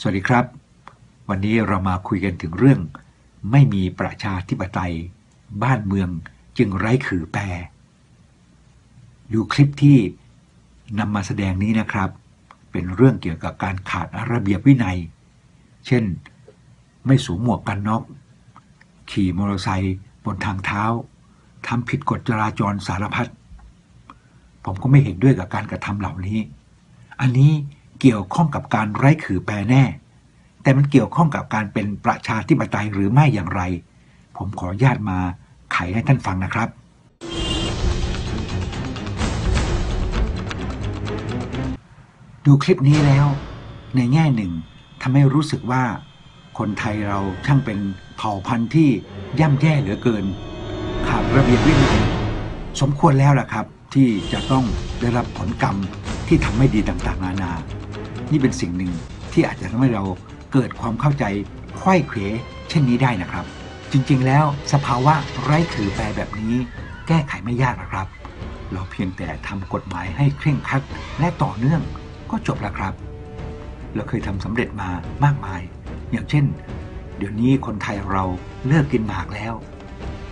สวัสดีครับ วันนี้เรามาคุยกันถึงเรื่อง ไม่มีประชาธิปไตย บ้านเมืองจึงไร้ขื่อแปรดูคลิปที่นำมาแสดงนี้นะครับ เป็นเรื่องเกี่ยวกับการขาดระเบียบวินัย เช่น ไม่สวมหมวกกันน็อก ขี่มอเตอร์ไซค์บนทางเท้าทำผิดกฎจราจรสารพัดผมก็ไม่เห็นด้วยกับการกระทำเหล่านี้ อันนี้ เกี่ยวข้องกับการไร้ขื่อแปรแน่ แต่มันเกี่ยวข้องกับการเป็นประชาธิปไตยหรือไม่อย่างไร ผมขอญาตมาไขให้ท่านฟังนะครับดูคลิปนี้แล้ว ในแง่หนึ่งทำให้รู้สึกว่า คนไทยเราช่างเป็นเผ่าพันธุ์ที่ย่ำแย่เหลือเกิน ขาดระเบียบวินัยสมควรแล้วล่ะครับ ที่จะต้องได้รับผลกรรมที่ทำไม่ดีต่างๆนานา นี่เป็นสิ่งหนึ่งที่อาจจะทำให้เราเกิดความเข้าใจไข้เขวเช่นนี้ได้นะครับ จริงๆ แล้วสภาวะไร้ถือแปรแบบนี้ แก้ไขไม่ยากนะครับ เราเพียงแต่ทำกฎหมายให้เคร่งครัดและต่อเนื่องก็จบแล้วครับ เราเคยทำสำเร็จมามากมาย อย่างเช่น เดี๋ยวนี้คนไทยเราเลิกกินหมากแล้ว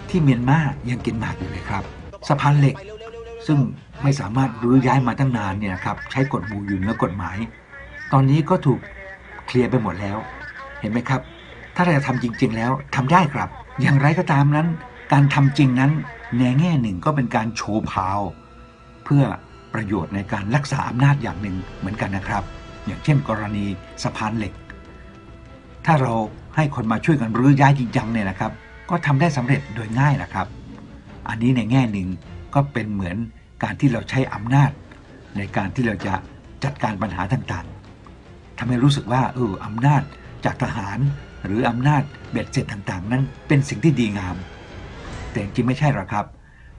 ที่เมียนมายังกินหมากอยู่เลยครับสะพานเหล็ก ซึ่งไม่สามารถรื้อย้ายมาตั้งนานเนี่ยครับใช้กฎหมู่ยู่เหนือกฎหมาย ตอนนี้ก็ถูกเคลียร์ไปหมดแล้ว เห็นไหมครับ ถ้าเราจะทำจริง ๆ แล้วทำได้ครับ อย่างไรก็ตามนั้น การทำจริงนั้นในแง่หนึ่งก็เป็นการโชว์พาว เพื่อประโยชน์ในการรักษาอำนาจอย่างหนึ่งเหมือนกันนะครับ อย่างเช่น กรณีสะพานเหล็ก ถ้าเราให้คนมาช่วยกันรื้อย้ายจริงจังเนี่ยนะครับ ก็ทำได้สำเร็จโดยง่ายนะครับ อันนี้ในแง่หนึ่งก็เป็นเหมือนการที่เราใช้อำนาจ ในการที่เราจะจัดการปัญหาต่างๆ ทำให้รู้สึกว่าเอออำนาจจากทหารหรืออำนาจเบ็ดเสร็จต่างๆ นั้นเป็นสิ่งที่ดีงาม แต่จริงไม่ใช่หรอกครับ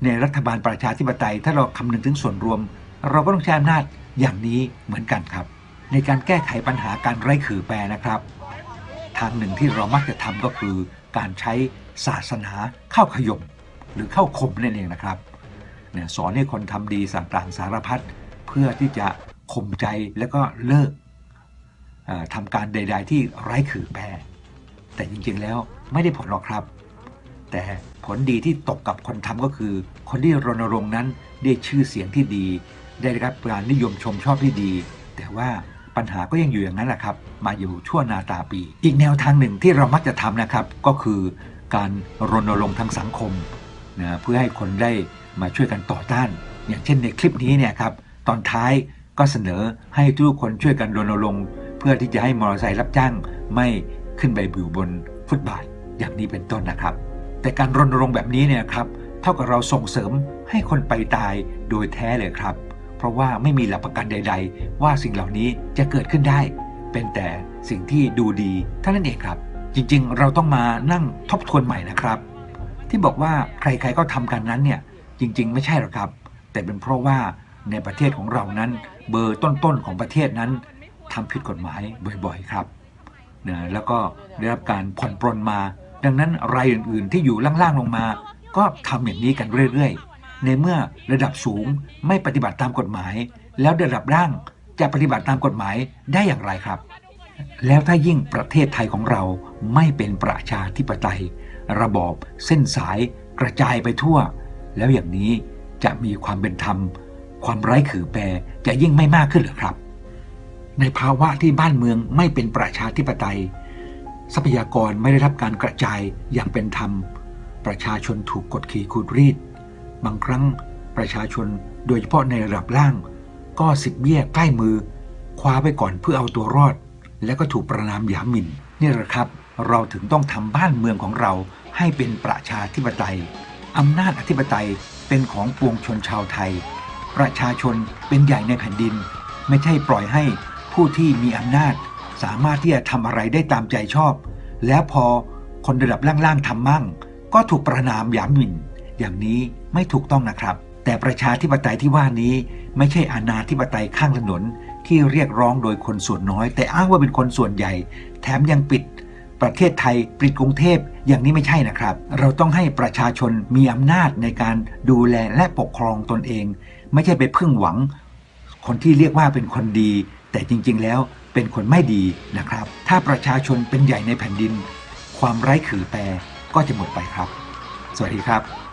ในรัฐบาลประชาธิปไตยถ้าเราคำนึงถึงส่วนรวม เราก็ต้องใช้อำนาจอย่างนี้เหมือนกันครับ ในการแก้ไขปัญหาการไร้ขื่อแปรนะครับ ทางหนึ่งที่เรามักจะทำก็คือ การใช้ศาสนาเข้าขยมหรือเข้าข่มนั่นเองนะครับเนี่ยสอนให้คนทำดีสั่งต่างสารพัดเพื่อที่จะข่มใจแล้วก็เลิก ทำการใด ๆ ที่ไร้ขื่อแปรแต่จริงๆแล้วไม่ได้ผลหรอกครับ แต่ผลดีที่ตกกับคนทำก็คือ คนที่รณรงค์นั้นได้ชื่อเสียงที่ดี ได้รับการนิยมชมชอบที่ดี แต่ว่าปัญหาก็ยังอยู่อย่างนั้นแหละครับ มาอยู่ชั่วนาตาปี อีกแนวทางหนึ่งที่เรามักจะทำนะครับ ก็คือการรณรงค์ทางสังคมนะเพื่อให้คนได้มาช่วยกันต่อต้าน อย่างเช่นในคลิปนี้เนี่ยครับตอนท้ายก็เสนอให้ทุกคนช่วยกันรณรงค์ เพื่อที่จะให้มอเตอร์ไซค์รับจ้างไม่ขึ้นไปอยู่บนฟุตบาทอย่างนี้เป็นต้นนะครับ แต่การรณรงค์แบบนี้เนี่ยครับเท่ากับเราส่งเสริมให้คนไปตายโดยแท้เลยครับ เพราะว่าไม่มีหลักประกันใด ๆ ว่าสิ่งเหล่านี้จะเกิดขึ้นได้ เป็นแต่สิ่งที่ดูดีเท่านั้นเองครับ จริงๆ เราต้องมานั่งทบทวนใหม่นะครับ ที่บอกว่าใครๆก็ทำกันนั้นเนี่ยจริง ๆ ไม่ใช่หรอกครับ แต่เป็นเพราะว่าในประเทศของเรานั้น เบอร์ต้นๆของประเทศนั้น ทำผิดกฎหมายบ่อยๆครับนะแล้วก็ได้รับการผ่อนปรนมา ดังนั้นรายอื่นๆที่อยู่ล่างๆลงมา ก็ทำอย่างนี้กันเรื่อยๆ ในเมื่อระดับสูงไม่ปฏิบัติตามกฎหมาย แล้วระดับล่างจะปฏิบัติตามกฎหมายได้อย่างไรครับ แล้วถ้ายิ่งประเทศไทยของเราไม่เป็นประชาธิปไตย ระบอบเส้นสายกระจายไปทั่ว แล้วอย่างนี้จะมีความเป็นธรรม ความไร้ขือแปรจะยิ่งไม่มากขึ้นหรือครับ ในภาวะที่บ้านเมืองไม่เป็นประชาธิปไตย ทรัพยากรไม่ได้รับการกระจายอย่างเป็นธรรม ประชาชนถูกกดขี่ขูดรีด บางครั้งประชาชนโดยเฉพาะในระดับล่าง ก็สิบเบี้ยใกล้มือ คว้าไปก่อนเพื่อเอาตัวรอด แล้วก็ถูกประนามหยามหมิ่นนี่แหละครับ เราถึงต้องทำบ้านเมืองของเราให้เป็นประชาธิปไตยอำนาจอธิปไตยเป็นของปวงชนชาวไทย ประชาชนเป็นใหญ่ในแผ่นดิน ไม่ใช่ปล่อยให้ ผู้ที่มีอำนาจสามารถที่จะทำอะไรได้ตามใจชอบ แล้วพอคนระดับล่างๆทำมั่ง ก็ถูกประนามหยามหมิ่น อย่างนี้ไม่ถูกต้องนะครับ แต่ประชาธิปไตยที่ว่านี้ ไม่ใช่อาณาธิปไตยข้างถนนที่เรียกร้องโดยคนส่วนน้อย แต่อ้างว่าเป็นคนส่วนใหญ่ แถมยังปิดประเทศไทยปิดกรุงเทพอย่างนี้ไม่ใช่นะครับ เราต้องให้ประชาชนมีอำนาจในการดูแลและปกครองตนเอง ไม่ใช่ไปพึ่งหวัง คนที่เรียกว่าเป็นคนดี แต่จริงๆ แล้วเป็นคนไม่ดีนะครับ ถ้าประชาชนเป็นใหญ่ในแผ่นดิน ความไร้ขื่อแปรก็จะหมดไปครับ สวัสดีครับ